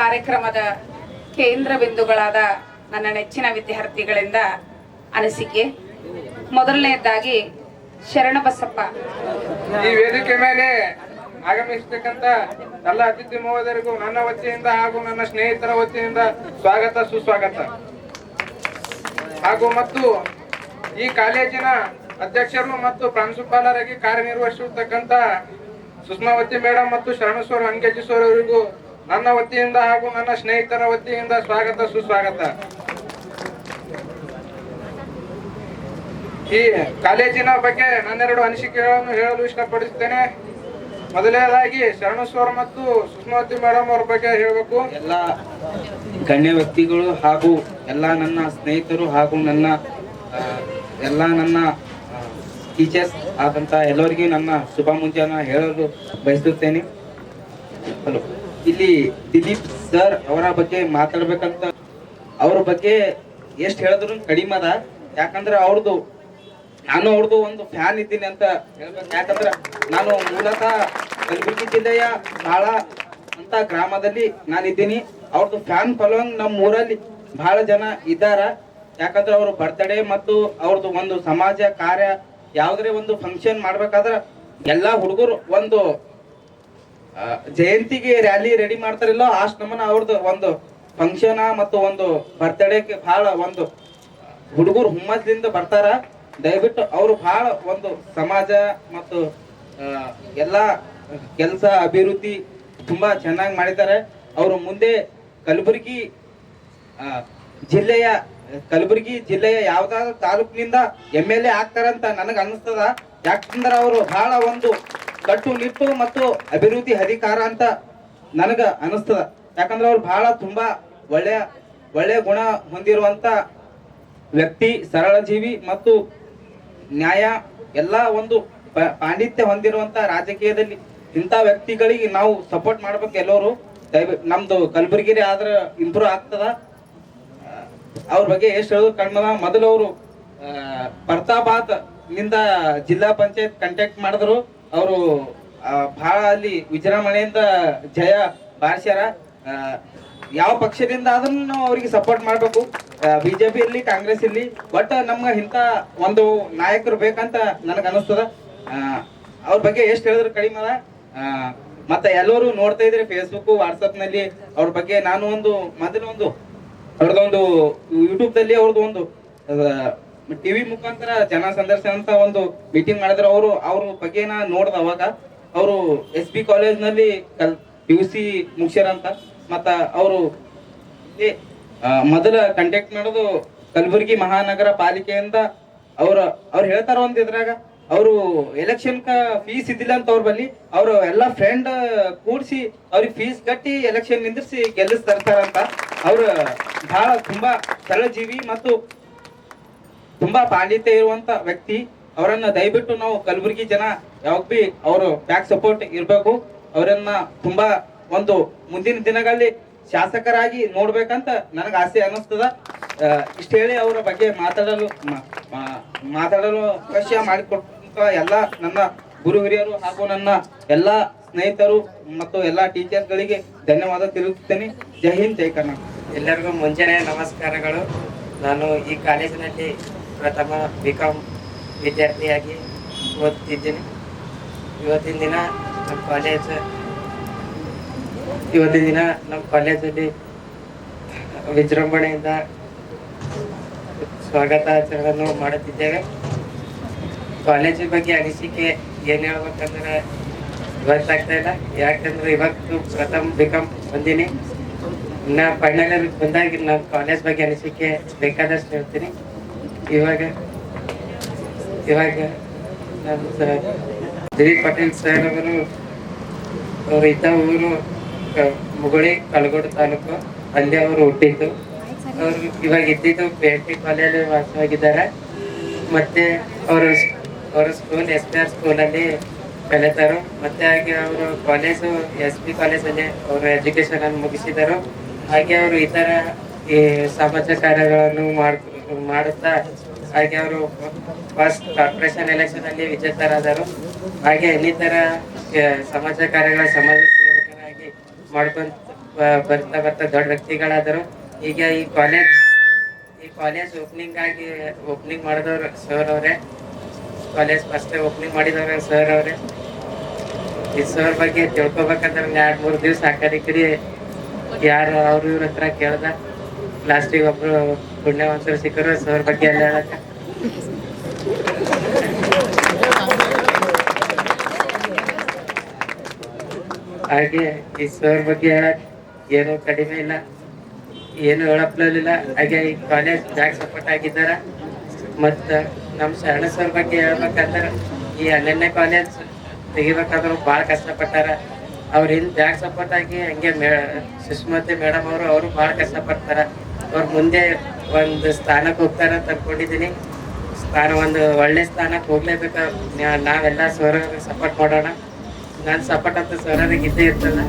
ಕಾರ್ಯಕ್ರಮದ ಕೇಂದ್ರ ಬಿಂದುಗಳಾದ ನನ್ನ ನೆಚ್ಚಿನ ವಿದ್ಯಾರ್ಥಿಗಳಿಂದ ಅನಿಸಿಕೆ. ಮೊದಲನೆಯದಾಗಿ ಶರಣಬಸಪ್ಪ. ಈ ವೇದಿಕೆ ಮೇಲೆ ಆಗಮಿಸತಕ್ಕಂತ ಎಲ್ಲ ಅತಿಥಿ ಮಹೋದರಿಗೂ ನನ್ನ ವತಿಯಿಂದ ಹಾಗೂ ನನ್ನ ಸ್ನೇಹಿತರ ವತಿಯಿಂದ ಸ್ವಾಗತ, ಸುಸ್ವಾಗತ. ಹಾಗೂ ಮತ್ತು ಈ ಕಾಲೇಜಿನ ಅಧ್ಯಕ್ಷರು ಮತ್ತು ಪ್ರಾಂಶುಪಾಲರಾಗಿ ಕಾರ್ಯನಿರ್ವಹಿಸಿರ್ತಕ್ಕಂತ ಸುಷ್ಮಾವತಿ ಮೇಡಮ್ ಮತ್ತು ಶರಣಸ್ವರ ಅಂಗೇಜಿಸ್ವರ್ ಅವರಿಗೂ ನನ್ನ ವತಿಯಿಂದ ಹಾಗೂ ನನ್ನ ಸ್ನೇಹಿತರ ವತಿಯಿಂದ ಸ್ವಾಗತ, ಸುಸ್ವಾಗತ. ಈ ಕಾಲೇಜಿನ ಬಗ್ಗೆ ನನ್ನೆರಡು ಅನಿಸಿಕೆಗಳನ್ನು ಹೇಳಲು ಇಷ್ಟಪಡಿಸುತ್ತೇನೆ ಮೊದಲನೇದಾಗಿ ಶರಣಸ್ವರ್ ಮತ್ತು ಸುಷ್ಮಾವತಿ ಮೇಡಮ್ ಅವ್ರ ಬಗ್ಗೆ ಹೇಳಬೇಕು. ಎಲ್ಲ ಗಣ್ಯ ವ್ಯಕ್ತಿಗಳು ಹಾಗೂ ಎಲ್ಲ ನನ್ನ ಸ್ನೇಹಿತರು ಹಾಗೂ ನನ್ನ ಎಲ್ಲ ನನ್ನ ಟೀಚರ್ಸ್ ಆದಂತ ಎಲ್ಲರಿಗೂ ನನ್ನ ಶುಭ ಮುಂಜಾನ ಹೇಳಲು ಬಯಸುತ್ತೇನೆ. ಹಲೋ. ಇಲ್ಲಿ ದಿಲೀಪ್ ಸರ್ ಅವರ ಬಗ್ಗೆ ಮಾತಾಡ್ಬೇಕಂತ. ಅವ್ರ ಬಗ್ಗೆ ಎಷ್ಟು ಹೇಳಿದ್ರು ಕಡಿಮೆ ಅದ. ಯಾಕಂದ್ರೆ ಅವ್ರದ್ದು ನಾನು ಅವ್ರದ್ದು ಒಂದು ಫ್ಯಾನ್ ಇದ್ದೀನಿ ಅಂತ ಹೇಳ್ಬೇಕು. ಯಾಕಂದ್ರೆ ನಾನು ಮೂಲತಃ ಕಲಬುರಗಿ ಜಿಲ್ಲೆಯ ಬಹಳ ಅಂತ ಗ್ರಾಮದಲ್ಲಿ ನಾನಿದ್ದೀನಿ ಅವ್ರದ್ದು ಫ್ಯಾನ್ ಫಾಲೋಯಿಂಗ್ ನಮ್ಮ ಊರಲ್ಲಿ ಬಹಳ ಜನ ಇದ್ದಾರ. ಯಾಕಂದ್ರೆ ಅವರು ಬರ್ತಡೇ ಮತ್ತು ಅವ್ರದ್ದು ಒಂದು ಸಮಾಜ, ಕಾರ್ಯ ಯಾವುದರೇ ಒಂದು ಫಂಕ್ಷನ್ ಮಾಡ್ಬೇಕಾದ್ರೆ ಎಲ್ಲಾ ಹುಡುಗರು ಒಂದು ಜಯಂತಿಗೆ ರ್ಯಾಲಿ ರೆಡಿ ಮಾಡ್ತಾರಿಲ್ಲೋ, ಅಷ್ಟ್ ನಮನ ಅವ್ರದ್ದು ಒಂದು ಫಂಕ್ಷನ್ ಮತ್ತು ಒಂದು ಬರ್ತ್ಡೇಗೆ ಬಹಳ ಒಂದು ಹುಡುಗರು ಹುಮ್ಮಸ್ದಿಂದ ಬರ್ತಾರ. ದಯವಿಟ್ಟು ಅವರು ಬಹಳ ಒಂದು ಸಮಾಜ ಮತ್ತು ಎಲ್ಲ ಕೆಲಸ, ಅಭಿವೃದ್ಧಿ ತುಂಬಾ ಚೆನ್ನಾಗಿ ಮಾಡಿದ್ದಾರೆ. ಅವರು ಮುಂದೆ ಕಲಬುರಗಿ ಜಿಲ್ಲೆಯ ಕಲಬುರಗಿ ಜಿಲ್ಲೆಯ ಯಾವ್ದಾದ್ರು ತಾಲೂಕಿನಿಂದ ಎಂ ಎಲ್ ಎ ಆಗ್ತಾರಂತ ನನಗೆ ಅನ್ನಿಸ್ತದ. ಯಾಕಂದ್ರೆ ಅವರು ಬಹಳ ಒಂದು ಕಟ್ಟುನಿಟ್ಟು ಮತ್ತು ಅಭಿವೃದ್ಧಿ ಅಧಿಕಾರ ಅಂತ ನನಗ ಅನಿಸ್ತದ. ಯಾಕಂದ್ರೆ ಅವ್ರು ಬಹಳ ತುಂಬಾ ಒಳ್ಳೆಯ ಒಳ್ಳೆಯ ಗುಣ ಹೊಂದಿರುವಂತ ವ್ಯಕ್ತಿ ಸರಳ ಜೀವಿ ಮತ್ತು ನ್ಯಾಯ, ಎಲ್ಲ ಒಂದು ಪಾಂಡಿತ್ಯ ಹೊಂದಿರುವಂತ ರಾಜಕೀಯದಲ್ಲಿ ಇಂಥ ವ್ಯಕ್ತಿಗಳಿಗೆ ನಾವು ಸಪೋರ್ಟ್ ಮಾಡ್ಬೇಕು ಎಲ್ಲರೂ. ದಯವಿಟ್ಟು, ನಮ್ದು ಕಲಬುರಗಿರಿ ಆದ್ರೆ ಇಂಪ್ರೂವ್ ಆಗ್ತದ. ಅವ್ರ ಬಗ್ಗೆ ಎಷ್ಟು ಹೇಳೋದು ಕಣ್ಮದ ಮೊದಲು ಅವರು ಪ್ರತಾಪಾತ್ನಿಂದ ಜಿಲ್ಲಾ ಪಂಚಾಯತ್ ಕಾಂಟ್ಯಾಕ್ಟ್ ಮಾಡಿದ್ರು. ಅವರು ಭಾಳ ಅಲ್ಲಿ ವಿಜೃಂಭಣೆಯಿಂದ ಜಯ ಬಾರಿಸ್ಯಾರ. ಯಾವ ಪಕ್ಷದಿಂದ ಆದ್ರೂ ನಾವು ಅವ್ರಿಗೆ ಸಪೋರ್ಟ್ ಮಾಡ್ಬೇಕು. ಬಿಜೆಪಿ ಇರ್ಲಿ, ಕಾಂಗ್ರೆಸ್ ಇರ್ಲಿ ಬಟ್ ನಮ್ಗೆ ಇಂಥ ಒಂದು ನಾಯಕರು ಬೇಕಂತ ನನಗೆ ಅನಿಸ್ತದ ಅವ್ರ ಬಗ್ಗೆ ಎಷ್ಟು ಹೇಳಿದ್ರು ಕಡಿಮೆ ಅದ. ಮತ್ತೆ ಎಲ್ಲರೂ ನೋಡ್ತಾ ಇದ್ರೆ ಫೇಸ್ಬುಕ್ ವಾಟ್ಸಪ್ನಲ್ಲಿ ಅವ್ರ ಬಗ್ಗೆ ನಾನು ಒಂದು ಮೊದಲು ಒಂದು ಅವ್ರದ್ದೊಂದು ಯೂಟ್ಯೂಬ್ ದಲ್ಲಿ ಅವ್ರದ್ದು ಒಂದು ಟಿವಿ ಮುಖಾಂತರ ಜನ ಸಂದರ್ಶನ ಅಂತ ಒಂದು ಮೀಟಿಂಗ್ ಮಾಡಿದ್ರು. ಅವರು, ಅವ್ರ ಬಗ್ಗೆ ನೋಡ್ದ ಅವಾಗ ಅವರು ಎಸ್ ಬಿ ಕಾಲೇಜ್ನಲ್ಲಿ ಪಿ ಯು ಸಿ ಮುಗ್ಸ್ಯಾರ ಅಂತ ಮತ್ತ ಅವರು ಮೊದಲ ಕಂಟ್ಯಾಕ್ಟ್ ಮಾಡೋದು ಕಲಬುರಗಿ ಮಹಾನಗರ ಪಾಲಿಕೆಯಿಂದ ಅವ್ರ, ಅವ್ರು ಹೇಳ್ತಾರ ಒಂದ್ ಇದ್ರಾಗ, ಅವರು ಎಲೆಕ್ಷನ್ ಫೀಸ್ ಇದ್ದಿಲ್ಲ ಅಂತ ಅವ್ರ ಬಲ್ಲಿ, ಅವರು ಎಲ್ಲ ಫ್ರೆಂಡ್ ಕೂಡ್ಸಿ ಅವ್ರಿಗೆ ಫೀಸ್ ಕಟ್ಟಿ ಎಲೆಕ್ಷನ್ ನಿಂದಿರ್ಸಿ ಗೆಲ್ಲಿಸ್ ತರ್ತಾರಂತ ಅವ್ರ ಬಹಳ ತುಂಬಾ ಸರಳಜೀವಿ ಮತ್ತು ತುಂಬಾ ಪಾಂಡಿತ್ಯ ಇರುವಂತ ವ್ಯಕ್ತಿ. ಅವರನ್ನ ದಯವಿಟ್ಟು ನಾವು ಕಲಬುರಗಿ ಜನ ಯಾವಾಗ ಬಿ ಅವರು ಬ್ಯಾಕ್ ಸಪೋರ್ಟ್ ಇರಬೇಕು. ಅವರನ್ನ ತುಂಬಾ ಒಂದು ಮುಂದಿನ ದಿನಗಳಲ್ಲಿ ಶಾಸಕರಾಗಿ ನೋಡ್ಬೇಕಂತ ನನಗೆ ಆಸೆ ಅನ್ನಿಸ್ತದ. ಇಷ್ಟ ಹೇಳಿ ಅವರ ಬಗ್ಗೆ ಮಾತಾಡಲು ಮಾತಾಡಲು ಅವಕಾಶ ಮಾಡಿಕೊಟ್ಟಂತ ಎಲ್ಲ ನನ್ನ ಗುರು ಹಿರಿಯರು ಹಾಗೂ ನನ್ನ ಎಲ್ಲ ಸ್ನೇಹಿತರು ಮತ್ತು ಎಲ್ಲ ಟೀಚರ್ಸ್ಗಳಿಗೆ ಧನ್ಯವಾದ ತಿಳಿಸುತ್ತೇನೆ ಜೈ ಹಿಂದ್, ಜೈ ಕರ್ನಾಟಕ. ಎಲ್ಲರಿಗೂ ಮುಂಜಾನೆ ನಮಸ್ಕಾರಗಳು. ನಾನು ಈ ಕಾಲೇಜಿನಲ್ಲಿ ಪ್ರಥಮ ಬಿ ಕಾಮ್ ವಿದ್ಯಾರ್ಥಿಯಾಗಿ ಓದ್ತಿದ್ದೀನಿ. ಇವತ್ತಿನ ದಿನ ನಮ್ಮ ಕಾಲೇಜ್ ಇವತ್ತಿನ ದಿನ ನಮ್ಮ ಕಾಲೇಜಲ್ಲಿ ವಿಜೃಂಭಣೆಯಿಂದ ಸ್ವಾಗತಾಚರಣೆಯನ್ನು ಮಾಡುತ್ತಿದ್ದೇವೆ. ಕಾಲೇಜ್ ಬಗ್ಗೆ ಅನಿಸಿಕೆ ಏನು ಹೇಳ್ಬೇಕಂದ್ರೆ ಗೊತ್ತಾಗ್ತಾ ಇಲ್ಲ. ಯಾಕಂದ್ರೆ ಇವತ್ತು ಪ್ರಥಮ ಬಿ ಕಾಮ್ ಬಂದೀನಿ. ಇನ್ನ ಫೈನಲ್ ಬಂದಾಗ ನಮ್ಮ ಕಾಲೇಜ್ ಬಗ್ಗೆ ಅನಿಸಿಕೆ ಬೇಕಾದಷ್ಟು ಹೇಳ್ತೀನಿ. ಇವಾಗ ಇವಾಗ ನಮ್ಮ ದಿಲೀಪ್ ಪಾಟೀಲ್ ಸರ್ ಅವರು ಅವರು ಇದ್ದ ಊರು ಮುಗುಳಿ ಕಲಗೋಡು ತಾಲೂಕು, ಅಲ್ಲಿ ಅವರು ಹುಟ್ಟಿದ್ದು. ಅವರು ಇವಾಗ ಇದ್ದಿದ್ದು ಪಿ ಕಾಲೇಜಲ್ಲಿ ವಾಸವಾಗಿದ್ದಾರೆ. ಮತ್ತೆ ಅವರು ಅವರ ಸ್ಕೂಲ್, ಎಸ್ ಪಿ ಆರ್ ಸ್ಕೂಲಲ್ಲಿ ಕಲಿತಾರು. ಮತ್ತೆ ಹಾಗೆ ಅವರು ಕಾಲೇಜು, ಎಸ್ ಪಿ ಕಾಲೇಜಲ್ಲಿ ಅವರು ಎಜುಕೇಶನ್ ಅನ್ನು ಮುಗಿಸಿದರು. ಹಾಗೆ ಅವರು ಇತರ ಈ ಸಮಾಜ ಕಾರ್ಯಗಳನ್ನು ಮಾಡ್ ಮಾಡುತ್ತಾ, ಹಾಗೆ ಅವರು ಫಸ್ಟ್ ಕಾರ್ಪೊರೇಷನ್ ಎಲೆಕ್ಷನ್ ಅಲ್ಲಿ ವಿಜೇತರಾದರು. ಹಾಗೆ ಇನ್ನಿತರ ಸಮಾಜ ಕಾರ್ಯಗಳ, ಸಮಾಜ ಸೇವಕರಾಗಿ ಮಾಡ್ಕೊಂತ ಬರ್ತಾ ಬರ್ತಾ ದೊಡ್ಡ ವ್ಯಕ್ತಿಗಳಾದರು. ಈಗ ಈ ಕಾಲೇಜ್ ಈ ಕಾಲೇಜ್ ಓಪನಿಂಗ್ ಆಗಿ ಓಪನಿಂಗ್ ಮಾಡಿದವ್ರು ಸರ್ ಅವರೇ. ಕಾಲೇಜ್ ಫಸ್ಟ್ ಓಪನಿಂಗ್ ಮಾಡಿದವ್ರೆ ಸರ್ ಅವರೇ. ಈ ಸರ್ ಬಗ್ಗೆ ತಿಳ್ಕೊಬೇಕಂದ್ರೆ ಎರಡು ಮೂರು ದಿವಸ ಆ ಕಡೆ ಯಾರು, ಅವ್ರ ಇವ್ರ ಹತ್ರ ಕೇಳ್ದ. ಲಾಸ್ಟಿಗೆ ಒಬ್ರು ಪುಣ್ಯವಂತರು ಸಿಕ್ಕರು ಸರ್ ಬಗ್ಗೆ ಎಲ್ಲ ಹೇಳಕ್ಕೆ. ಹಾಗೆ ಈ ಸರ್ ಬಗ್ಗೆ ಹೇಳಕ್ ಏನು ಕಡಿಮೆ ಇಲ್ಲ. ಏನು ಹೇಳಪ್ಲಿಲ್ಲ ಹಾಗೆ ಈ ಕಾಲೇಜ್ ಜಾಗ ಸಪೋರ್ಟ್ ಆಗಿದ್ದಾರ? ಮತ್ತ ನಮ್ಮ ಶರಣ ಸರ್ ಬಗ್ಗೆ ಹೇಳ್ಬೇಕಂದ್ರೆ, ಈ ಹನ್ನೆರಡನೇ ಕಾಲೇಜ್ ತೆಗಿಬೇಕಾದ್ರು ಭಾಳ ಕಷ್ಟಪಟ್ಟಾರ. ಅವ್ರ ಹಿಂದ್ ಜಾಗ ಸಪೋರ್ಟ್ ಆಗಿ ಹಂಗೆ ಮೇ ಸುಷ್ಮತಿ ಮೇಡಮ್ ಅವರು ಅವರು ಭಾಳ ಕಷ್ಟಪಡ್ತಾರ. ಅವ್ರು ಮುಂದೆ ಒಂದು ಸ್ಥಾನಕ್ಕೆ ಹೋಗ್ತಾರ ತಂದ್ಕೊಂಡಿದ್ದೀನಿ ಸ್ಥಾನ ಒಂದು ಒಳ್ಳೆ ಸ್ಥಾನಕ್ಕೆ ಹೋಗ್ಲೇಬೇಕು. ನಾವೆಲ್ಲ ಸರ್ ಸಪೋರ್ಟ್ ಮಾಡೋಣ. ನಾನು ಸಪೋರ್ಟ್ ಅಂತ ಸರ್ ಇದ್ದೇ ಇರ್ತದೆ